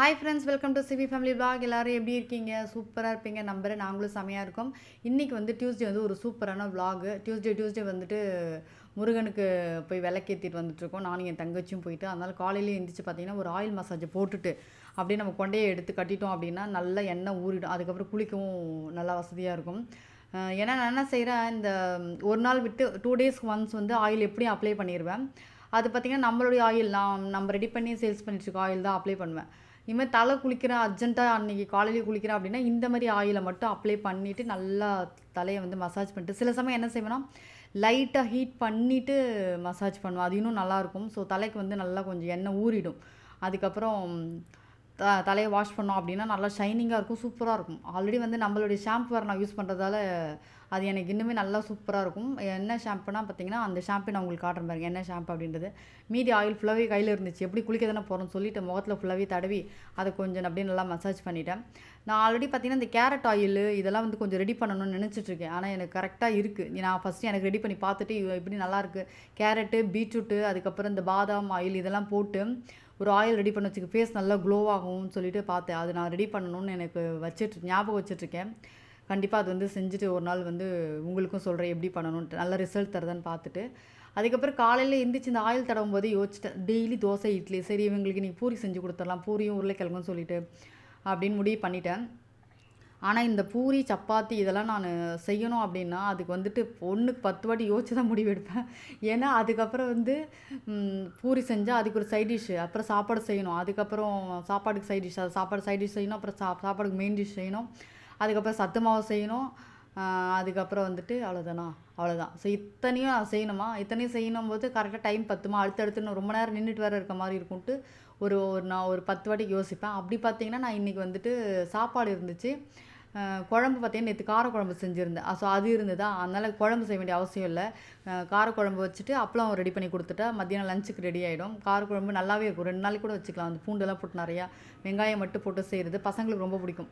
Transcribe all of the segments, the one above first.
Hi friends welcome to Shivi family vlog எல்லோரும் எப்படி இருக்கீங்க? சூப்பராக இருப்பீங்க. நம்பர் நாங்களும் செமையாக இருக்கோம். இன்றைக்கி வந்து டியூஸ்டே வந்து ஒரு சூப்பரான vlog. டியூஸ்டே டியூஸ்டே வந்துட்டு முருகனுக்கு போய் விளக்கேற்றிட்டு வந்துட்டுருக்கோம். நானும் என் தங்கச்சியும் போயிட்டு அதனால் காலையிலேயே எழுந்திரிச்சு பார்த்தீங்கன்னா ஒரு ஆயில் மசாஜ் போட்டுட்டு அப்படியே நம்ம கொண்டையை எடுத்து கட்டிட்டோம் அப்படின்னா நல்லா எண்ணெய் ஊறிடும். அதுக்கப்புறம் குளிக்கவும் நல்லா வசதியாக இருக்கும். ஏன்னா நான் என்ன செய்கிறேன் இந்த ஒரு நாள் விட்டு டூ டேஸ்க்கு ஒன்ஸ் வந்து ஆயில் எப்படியும் அப்ளை பண்ணிடுவேன் அது பார்த்திங்கன்னா நம்மளுடைய ஆயில் நான் நம்ம ரெடி பண்ணி சேல்ஸ் பண்ணிட்டுருக்க ஆயில் தான் அப்ளை பண்ணுவேன். இனிமேல் தலை குளிக்கிறேன் அர்ஜென்ட்டாக அன்றைக்கி காலையிலேயே குளிக்கிறேன் அப்படின்னா இந்த மாதிரி ஆயிலை மட்டும் அப்ளை பண்ணிவிட்டு நல்லா தலையை வந்து மசாஜ் பண்ணிட்டு சில சமயம் என்ன செய்வேன்னா லைட்டாக ஹீட் பண்ணிவிட்டு மசாஜ் பண்ணுவேன். அது இன்னும் நல்லாயிருக்கும் ஸோ தலைக்கு வந்து நல்லா கொஞ்சம் எண்ணெய் ஊறிடும். அதுக்கப்புறம் த தலையை வாஷ் பண்ணோம் அப்படின்னா நல்லா ஷைனிங்காக இருக்கும் சூப்பராக இருக்கும். ஆல்ரெடி வந்து நம்மளுடைய ஷாம்பு வேறு நான் யூஸ் பண்ணுறதால அது எனக்கு இன்னுமே நல்லா சூப்பராக இருக்கும். என்ன ஷாம்புனா பார்த்தீங்கன்னா அந்த ஷாம்பு நான் உங்களுக்கு காட்டுறேன் பாருங்க என்ன ஷாம்பு அப்படின்றது. மீதி ஆயில் ஃபுல்லாகவே கையில் இருந்துச்சு. எப்படி குளிக்க தானே போகிறோம்னு சொல்லிட்டு முகத்தில் ஃபுல்லாகவே தடவி அதை கொஞ்சம் அப்படியே நல்லா மசாஜ் பண்ணிட்டேன். நான் ஆல்ரெடி பார்த்தீங்கன்னா இந்த கேரட் ஆயில் இதெல்லாம் வந்து கொஞ்சம் ரெடி பண்ணணும்னு நினச்சிட்ருக்கேன் ஆனால் எனக்கு கரெக்டாக இருக்குது நான் ஃபஸ்ட்டு எனக்கு ரெடி பண்ணி பார்த்துட்டு இப்படி நல்லாயிருக்கு கேரட்டு பீட்ரூட்டு அதுக்கப்புறம் இந்த பாதாம் ஆயில் இதெல்லாம் போட்டு ஒரு ஆயில் ரெடி பண்ண வச்சுக்க ஃபேஸ் நல்லா க்ளோவாகும்னு சொல்லிட்டு பார்த்தேன். அது நான் ரெடி பண்ணணும்னு எனக்கு வச்சுட்டு ஞாபகம் வச்சுட்ருக்கேன் கண்டிப்பாக அது வந்து செஞ்சுட்டு ஒரு நாள் வந்து உங்களுக்கும் சொல்கிறேன் எப்படி பண்ணணுன்ட்டு நல்ல ரிசல்ட் தருதான்னு பார்த்துட்டு. அதுக்கப்புறம் காலையில் எந்திரிச்சு இந்த ஆயில் தடவும் போது யோசிச்சிட்டேன். டெய்லி தோசை இட்லி சரி இவங்களுக்கு நீ பூரி செஞ்சு கொடுத்துடலாம். பூரியும் உருளைக்கிழங்குன்னு சொல்லிட்டு அப்படின்னு முடிவு பண்ணிட்டேன். ஆனால் இந்த பூரி சப்பாத்தி இதெல்லாம் நான் செய்யணும் அப்படின்னா அதுக்கு வந்துட்டு ஒன்றுக்கு பத்து வாட்டி யோசிச்சு தான் முடிவெடுப்பேன் ஏன்னா அதுக்கப்புறம் வந்து பூரி செஞ்சால் அதுக்கு ஒரு சைட் டிஷ்ஷு அப்புறம் சாப்பாடு செய்யணும். அதுக்கப்புறம் சாப்பாடுக்கு சைட் டிஷ் அது சாப்பாடு சைட் டிஷ் செய்யணும். அப்புறம் சா சாப்பாடுக்கு மெயின் டிஷ் செய்யணும். அதுக்கப்புறம் சத்து மாவு செய்யணும். அதுக்கப்புறம் வந்துட்டு அவ்வளோதானா அவ்வளோதான் ஸோ இத்தனையும் நான் செய்யணுமா? இத்தனையும் செய்யணும் போது கரெக்டாக டைம் பத்துமா? அடுத்தடுத்து நான் ரொம்ப நேரம் நின்றுட்டு வேறு இருக்க மாதிரி இருக்கும்ட்டு ஒரு ஒரு நான் ஒரு பத்து வாட்டிக்கு யோசிப்பேன். அப்படி பார்த்தீங்கன்னா நான் இன்றைக்கி வந்துட்டு சாப்பாடு இருந்துச்சு. குழம்பு பார்த்தீங்கன்னா நேற்று காரக்குழம்பு செஞ்சுருந்தேன். ஸோ அது இருந்ததா? அதனால் குழம்பு செய்ய வேண்டிய அவசியம் இல்லை. காரக்குழம்பு வச்சுட்டு அப்பளம் ரெடி பண்ணி கொடுத்துட்டா மத்தியானம் லஞ்சுக்கு ரெடி ஆகிடும் காரக்குழம்பு நல்லாவே இருக்கும். ரெண்டு நாளைக்கு கூட வச்சுக்கலாம். அந்த பூண்டெல்லாம் போட்டு நிறையா வெங்காயம் மட்டும் போட்டு செய்கிறது பசங்களுக்கு ரொம்ப பிடிக்கும்.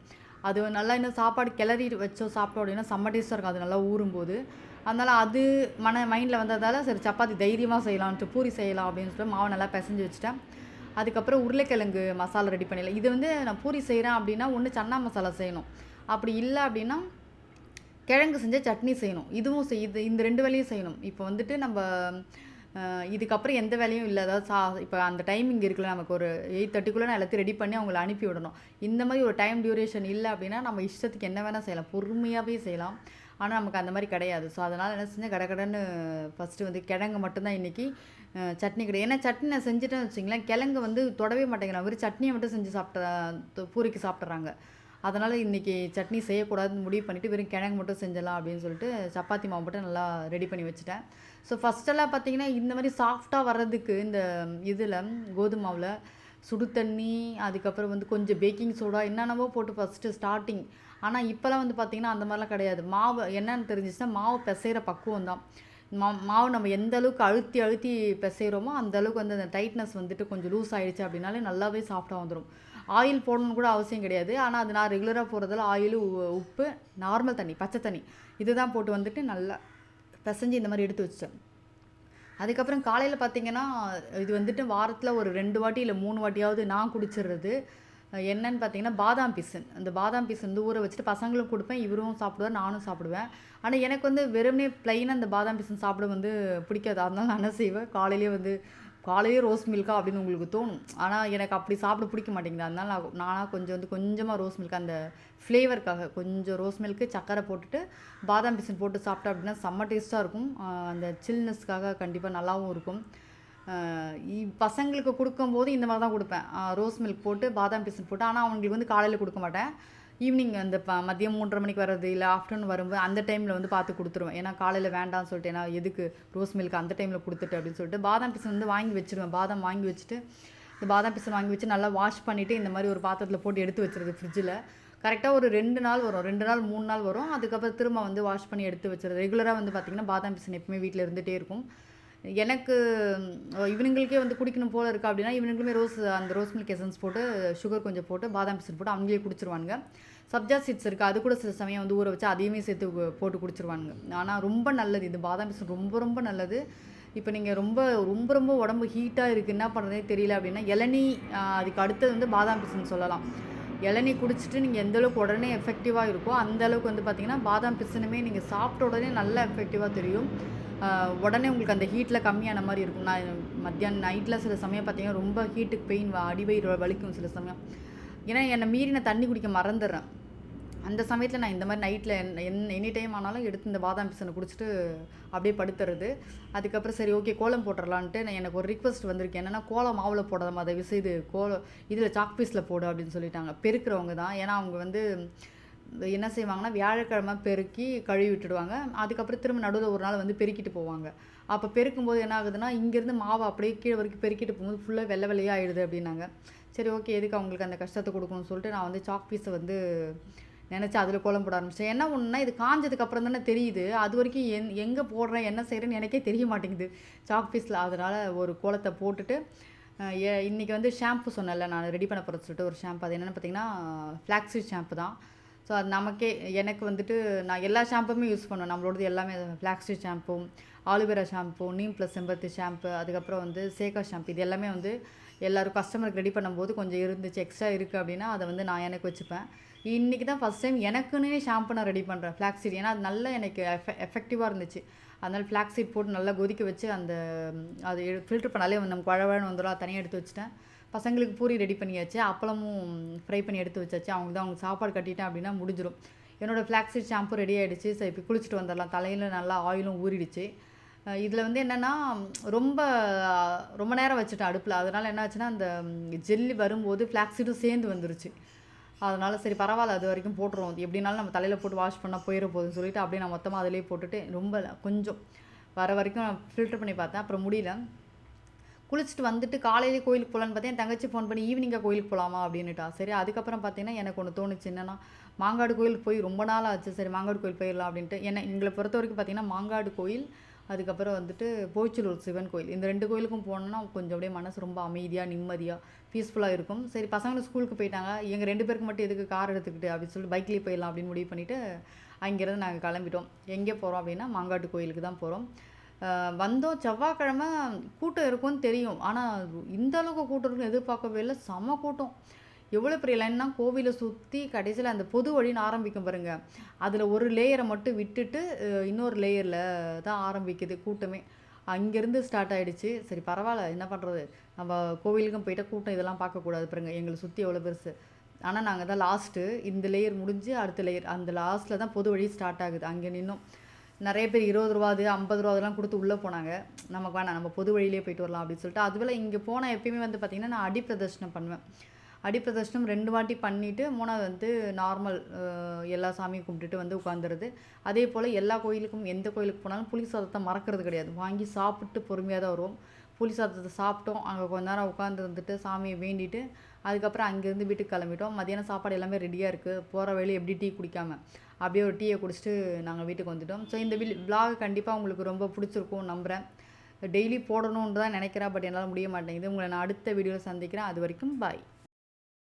அது நல்லா இன்னும் சாப்பாடு கிளறி வச்சோம் சாப்பிட்டோம் அப்படின்னா செம்ம டேஸ்ட்டாக இருக்கும். அது நல்லா ஊறும்போது. அதனால் அது மன மைண்டில் வந்ததால் சரி சப்பாத்தி தைரியமாக செய்யலான்ட்டு பூரி செய்யலாம் அப்படின்னு சொல்லிட்டு மாவை நல்லா பிசைஞ்சு வச்சுட்டேன். அதுக்கப்புறம் உருளைக்கிழங்கு மசாலா ரெடி பண்ணிடலாம். இது வந்து நான் பூரி செய்கிறேன் அப்படின்னா ஒன்று சன்னா மசாலா செய்யணும். அப்படி இல்லை அப்படின்னா கிழங்கு செஞ்ச சட்னி செய்யணும். இதுவும் செய் இது இந்த ரெண்டு வேலையும் செய்யணும். இப்போ வந்துட்டு நம்ம இதுக்கப்புறம் எந்த வேலையும் இல்லை. அதாவது சா இப்போ அந்த டைமிங் இருக்குல்ல நமக்கு ஒரு எயிட் தேர்ட்டிக்குள்ளே நான் எல்லாத்தையும் ரெடி பண்ணி அவங்கள அனுப்பி விடணும். இந்த மாதிரி ஒரு டைம் டியூரேஷன் இல்லை அப்படின்னா நம்ம இஷ்டத்துக்கு என்ன வேணால் செய்யலாம். பொறுமையாகவே செய்யலாம். ஆனால் நமக்கு அந்த மாதிரி கிடையாது. ஸோ அதனால் என்ன செஞ்சேன்? கடகடன்னு ஃபஸ்ட்டு வந்து கிழங்கு மட்டும்தான் இன்றைக்கி சட்னி கிடையாது. ஏன்னா சட்னி நான் செஞ்சுட்டேன்னு வச்சிங்களேன் கிழங்கு வந்து தொடவே மாட்டேங்கிறான் வெறும் சட்னியை மட்டும் செஞ்சு சாப்பிட்ட பூரிக்கு சாப்பிட்றாங்க அதனால் இன்றைக்கி சட்னி செய்யக்கூடாதுன்னு முடிவு பண்ணிவிட்டு வெறும் கிழங்கு மட்டும் செஞ்சிடலாம் அப்படின்னு சொல்லிட்டு சப்பாத்தி மாவு மட்டும் நல்லா ரெடி பண்ணி வச்சுட்டேன். ஸோ ஃபஸ்ட்டெல்லாம் பார்த்தீங்கன்னா இந்த மாதிரி சாஃப்டாக வர்றதுக்கு இந்த இதில் கோதுமை மாவில் சுடு தண்ணி அதுக்கப்புறம் வந்து கொஞ்சம் பேக்கிங் சோடா என்னென்னவோ போட்டு ஃபஸ்ட்டு ஸ்டார்டிங் ஆனால் இப்போலாம் வந்து பார்த்திங்கன்னா அந்த மாதிரிலாம் கிடையாது. மாவு என்னென்னு தெரிஞ்சிச்சுன்னா மாவு பிசைகிற பக்குவம் தான் மா மாவு நம்ம எந்த அளவுக்கு அழுத்தி அழுத்தி பிசைகிறோமோ அந்த அளவுக்கு வந்து அந்த டைட்னஸ் வந்துட்டு கொஞ்சம் லூஸ் ஆகிடுச்சு அப்படின்னாலே நல்லாவே சாஃப்டாக வந்துடும் ஆயில் போடணும்னு கூட அவசியம் கிடையாது. ஆனால் அது நான் ரெகுலராக போகிறதால ஆயில் உப்பு நார்மல் தண்ணி பச்சை தண்ணி. இதுதான் போட்டு வந்துட்டு நல்லா பிசைஞ்சு இந்த மாதிரி எடுத்து வச்சேன் அதுக்கப்புறம் காலையில் பார்த்தீங்கன்னா இது வந்துட்டு வாரத்தில் ஒரு ரெண்டு வாட்டி இல்லை மூணு வாட்டியாவது நான் குடிச்சிடுறது என்னன்னு பார்த்தீங்கன்னா பாதாம் பிசன். அந்த பாதாம் பிசன் வந்து ஊற வச்சுட்டு பசங்களும் கொடுப்பேன் இவரும் சாப்பிடுவார் நானும் சாப்பிடுவேன். ஆனால் எனக்கு வந்து வெறுமனே ப்ளைனாக அந்த பாதாம் பிசன் சாப்பிட வந்து பிடிக்காது. அதனால நான் என்ன செய்வேன்? காலையிலேயே வந்து காலையிலே ரோஸ் மில்கா அப்படின்னு உங்களுக்கு தோணும். ஆனால் எனக்கு அப்படி சாப்பிட பிடிக்க மாட்டேங்குது. அதனால் நான் நானாக கொஞ்சம் வந்து கொஞ்சமாக ரோஸ் மில்க் அந்த ஃப்ளேவருக்காக கொஞ்சம் ரோஸ் மில்க்கு சக்கரை போட்டுட்டு பாதாம் பிசன் போட்டு சாப்பிட்டா அப்படின்னா செம்ம டேஸ்ட்டாக இருக்கும். அந்த சில்னஸ்க்காக கண்டிப்பாக நல்லாவும் இருக்கும். பசங்களுக்கு கொடுக்கும்போது இந்த மாதிரி தான் கொடுப்பேன் ரோஸ் மில்க் போட்டு பாதாம் பிசன் போட்டு. ஆனால் அவங்களுக்கு வந்து காலையில் கொடுக்க மாட்டேன். ஈவினிங் அந்த ப மதியம் மூன்றரை மணிக்கு வர்றது இல்லை ஆஃப்டர்நூன் வரும்போது அந்த டைமில் வந்து பார்த்து கொடுத்துருவேன். ஏன்னா காலையில் வேண்டாம்னு சொல்லிட்டு ஏன்னா எதுக்கு ரோஸ் மில்க் அந்த டைமில் கொடுத்துட்டு அப்படின்னு சொல்லிட்டு பாதாம் பிசன் வந்து வாங்கி வச்சிருவேன். பாதாம் வாங்கி வச்சுட்டு இந்த பாதாம் பிசன் வாங்கி வச்சு நல்லா வாஷ் பண்ணிவிட்டு இந்த மாதிரி ஒரு பாத்திரத்தில் போட்டு எடுத்து வச்சுருது ஃப்ரிட்ஜில். கரெக்டாக ஒரு ரெண்டு நாள் வரும். ரெண்டு நாள் மூணு நாள் வரும். அதுக்கப்புறம் திரும்ப வந்து வாஷ் பண்ணி எடுத்து வச்சுருது. ரெகுலராக வந்து பார்த்திங்கன்னா பாதாம் பிசன் எப்பவுமே வீட்டில் இருந்துகிட்டே இருக்கும். எனக்கு இவனுங்களுக்கே வந்து குடிக்கணும் போல இருக்கா அப்படின்னா இவனுங்களுமே ரோஸ் அந்த ரோஸ் மில்க் எசன்ஸ் போட்டு சுகர் கொஞ்சம் போட்டு பாதாம் பிசன் போட்டு அவங்களே குடிச்சிருவானுங்க. சப்ஜா சீட்ஸ் இருக்குது அது கூட சில சமயம் வந்து ஊற வச்சு அதையுமே சேர்த்து போட்டு குடிச்சிருவானுங்க. ஆனால் ரொம்ப நல்லது. இது பாதாம் பிசன் ரொம்ப ரொம்ப நல்லது. இப்போ நீங்கள் ரொம்ப ரொம்ப ரொம்ப உடம்பு ஹீட்டாக இருக்குது என்ன பண்ணுறதே தெரியல அப்படின்னா இளநீ அதுக்கு அடுத்தது வந்து பாதாம் பிசின்னு சொல்லலாம். இளநீ குடிச்சிட்டு நீங்கள் எந்த அளவுக்கு உடனே எஃபெக்டிவாக இருக்கோ அந்தளவுக்கு வந்து பார்த்திங்கன்னா பாதாம் பிசினுமே நீங்கள் சாப்பிட்ட உடனே நல்லா எஃபெக்டிவாக தெரியும். உடனே உங்களுக்கு அந்த ஹீட்டில் கம்மியான மாதிரி இருக்கும். நான் மத்தியானம் நைட்டில் சில சமயம் பார்த்தீங்கன்னா ரொம்ப ஹீட்டுக்கு பெயின் அடிவயிறு வலிக்கும் சில சமயம். ஏன்னா என்னை மீறி நான் தண்ணி குடிக்க மறந்துடுறேன். அந்த சமயத்தில் நான் இந்த மாதிரி நைட்டில் என் எனி டைம் ஆனாலும் எடுத்து இந்த பாதாம் பிசனை குடிச்சிட்டு அப்படியே படுத்துறது. அதுக்கப்புறம் சரி ஓகே கோலம் போட்டுடலான்ட்டு நான் எனக்கு ஒரு ரிக்வஸ்ட் வந்திருக்கு. என்னென்னா கோலம் மாவில் போடாத அதை விசை இது கோலம் இதில் சாக் பீஸில் போடு அப்படின்னு சொல்லிட்டாங்க. பெருக்கிறவங்க தான். ஏன்னா அவங்க வந்து என்ன செய்வாங்கன்னா வியாழக்கிழமை பெருக்கி கழுவி விட்டுடுவாங்க. அதுக்கப்புறம் திரும்ப நடுவில் ஒரு நாள் வந்து பெருக்கிட்டு போவாங்க. அப்போ பெருக்கும்போது என்ன ஆகுதுன்னா இங்கேருந்து மாவை அப்படியே கீழே வரைக்கும் பெருக்கிட்டு போகும்போது ஃபுல்லாக வெள்ளை வெள்ளையாக ஆயிடுது அப்படின்னாங்க. சரி ஓகே எதுக்கு அவங்களுக்கு அந்த கஷ்டத்தை கொடுக்கணும்னு சொல்லிட்டு நான் வந்து சாக் பீஸை வந்து நினச்சி அதில் கோலம் போட ஆரம்பிச்சேன். என்ன ஒன்றுனா இது காஞ்சதுக்கப்புறம் தானே தெரியுது. அது வரைக்கும் என் எங்கே போடுறேன் என்ன செய்கிறேன்னு எனக்கே தெரிய மாட்டேங்குது. சாக் பீஸில் அதனால் ஒரு கோலத்தை போட்டுட்டு இன்றைக்கி ஏ- இன்னைக்கு வந்து ஷாம்பு சொன்னேன்ல நான் ரெடி பண்ண போகிறேன்னு சொல்லிட்டு ஒரு ஷாம்பு அது என்னென்னு பார்த்தீங்கன்னா ஃப்ளாக்ஸி ஷாம்பு தான். ஸோ அது நமக்கே எனக்கு வந்துட்டு நான் எல்லா ஷாம்புமே யூஸ் பண்ணுவேன். நம்மளோடது எல்லாமே flaxy shampoo aloe vera shampoo neem plus செம்பருத்தி ஷாம்பு அதுக்கப்புறம் வந்து சேகா ஷாம்பு இது எல்லாமே வந்து எல்லோரும் கஸ்டமருக்கு ரெடி பண்ணும்போது கொஞ்சம் இருந்துச்சு எக்ஸ்ட்ரா இருக்குது அப்படின்னா அதை வந்து நான் எனக்கு வச்சுப்பேன். இன்றைக்கி தான் ஃபஸ்ட் டைம் எனக்குன்னே ஷாம்பு நான் ரெடி பண்ணுறேன் ஃப்ளாக்ஸீட் ஏன்னா அது நல்லா எனக்கு எஃபெ எஃபெக்டிவாக இருந்துச்சு. அதனால் ஃப்ளாக்ஸீட் போட்டு நல்லா கொதிக்க வச்சு அந்த அது ஃபில்டர் பண்ணாலே வந்து நம்ம குழவழன்னு வந்துடும் தனியாக எடுத்து வச்சுட்டேன். பசங்களுக்கு பூரி ரெடி பண்ணியாச்சு அப்பளமும் ஃப்ரை பண்ணி எடுத்து வச்சாச்சு. அவங்க தான் அவங்க சாப்பாடு கட்டிட்டேன் அப்படின்னா முடிஞ்சிடும் என்னோடய ஃப்ளாக்ஸீட் ஷாம்பு ரெடி ஆகிடுச்சு ஸோ இப்போ குளிச்சுட்டு வந்துடலாம். தலையில் நல்லா ஆயிலும் ஊறிடுச்சு. இதில் வந்து என்னென்னா ரொம்ப ரொம்ப நேரம் வச்சுட்டேன் அடுப்பில். அதனால் என்ன ஆச்சுன்னா அந்த ஜெல்லி வரும்போது ஃப்ளாக்ஸீடும் சேர்ந்து வந்துருச்சு. அதனால் சரி பரவாயில்ல அது வரைக்கும் போட்டுருவோம். எப்படினாலும் நம்ம தலையில் போட்டு வாஷ் பண்ணால் போயிட போகுதுன்னு சொல்லிட்டு அப்படியே நான் மொத்தமாக அதிலே போட்டுட்டு ரொம்ப கொஞ்சம் வர வரைக்கும் நான் ஃபில்டர் பண்ணி பார்த்தேன். அப்புறம் முடியல. குளிச்சுட்டு வந்துட்டு காலையிலே கோயிலுக்கு போகலான்னு பார்த்தேன் என் தங்கச்சி ஃபோன் பண்ணி ஈவினிங்காக கோயிலுக்கு போகலாமா அப்படின்னுட்டா. சரி அதுக்கப்புறம் பார்த்தீங்கன்னா எனக்கு ஒன்று தோணுச்சு. என்னன்னா மாங்காடு கோயிலுக்கு போய் ரொம்ப நாள் ஆச்சு. சரி மாங்காடு கோயில் போயிடலாம் அப்படின்ட்டு. என்ன எங்களை பொறுத்த வரைக்கும் பார்த்தீங்கன்னா மாங்காடு கோயில் அதுக்கப்புறம் வந்துட்டு போய்ச்சலூர் சிவன் கோயில். இந்த ரெண்டு கோயிலுக்கும் போனோம்னா கொஞ்சம் அப்படியே மனசு ரொம்ப அமைதியாக நிம்மதியாக பீஸ்ஃபுல்லாக இருக்கும். சரி பசங்களும் ஸ்கூலுக்கு போயிட்டாங்க. எங்கள் ரெண்டு பேருக்கு மட்டும் எதுக்கு கார் எடுத்துக்கிட்டு அப்படின்னு சொல்லிட்டு பைக்லேயே போயிடலாம் அப்படின்னு முடிவு பண்ணிவிட்டு அங்கேருந்து நாங்கள் கிளம்பிட்டோம். எங்கே போகிறோம் அப்படின்னா மாங்காட்டு கோயிலுக்கு தான் போகிறோம் வந்தோம். செவ்வாய்க்கிழமை கூட்டம் இருக்கும்னு தெரியும். ஆனால் இந்த அளவுக்கு கூட்டம் இருக்குன்னு எதிர்பார்க்கவே இல்லை. செம கூட்டம். எவ்வளோ பெரிய லைன்னா கோவிலை சுற்றி கடைசியில் அந்த பொது வழின்னு ஆரம்பிக்கும் பாருங்கள் அதில் ஒரு லேயரை மட்டும் விட்டுட்டு இன்னொரு லேயரில் தான் ஆரம்பிக்குது கூட்டமே. அங்கேருந்து ஸ்டார்ட் ஆகிடுச்சு சரி பரவாயில்ல. என்ன பண்ணுறது நம்ம கோவிலுக்கும் போயிட்டா கூட்டம் இதெல்லாம் பார்க்கக்கூடாது பாருங்கள் எங்களை சுற்றி எவ்வளோ பெருசு. ஆனால் நாங்கள் தான் லாஸ்ட்டு இந்த லேயர் முடிஞ்சு அடுத்த லேயர் அந்த லாஸ்ட்டில் தான் பொது வழி ஸ்டார்ட் ஆகுது. அங்கே நின்னோம். நிறைய பேர் இருபது ரூபா அது ஐம்பது ரூபாதெல்லாம் கொடுத்து உள்ளே போனாங்க. நமக்கு வேணாம் நம்ம பொது வழியிலே போயிட்டு வரலாம் அப்படின்னு சொல்லிட்டு. அதுவேளை இங்கே போனால் எப்பயுமே வந்து பார்த்திங்கன்னா நான் அடி பிரதர்ஷனம் பண்ணுவேன். அடி பிரதர்ஷனம் ரெண்டு வாட்டி பண்ணிவிட்டு மூணாவது வந்து நார்மல் எல்லா சாமியும் கும்பிட்டுட்டு வந்து உட்காந்துருது அதே போல் எல்லா கோயிலுக்கும் எந்த கோயிலுக்கு போனாலும் புளி சாதத்தை மறக்கிறது கிடையாது. வாங்கி சாப்பிட்டு பொறுமையாக தான் வருவோம். புளி சாதத்தை சாப்பிட்டோம். அங்கே கொஞ்ச நேரம் உட்காந்து இருந்துட்டு சாமியை வேண்டிட்டு அதுக்கப்புறம் அங்கேருந்து வீட்டுக்கு கிளம்பிட்டோம். மதியானம் சாப்பாடு எல்லாமே ரெடியாக இருக்குது போகிற வழி எப்படி டீ குடிக்காமல் அப்படியே ஒரு டீயை குடிச்சிட்டு நாங்கள் வீட்டுக்கு வந்துட்டோம். ஸோ இந்த வில் விலாக் கண்டிப்பாக உங்களுக்கு ரொம்ப பிடிச்சிருக்கும் நம்புகிறேன் டெய்லி போடணுன்னு தான் நினைக்கிறேன் பட் என்னால் முடிய மாட்டேங்குது. உங்களை நான் அடுத்த வீடியோவில் சந்திக்கிறேன். அது வரைக்கும் பாய்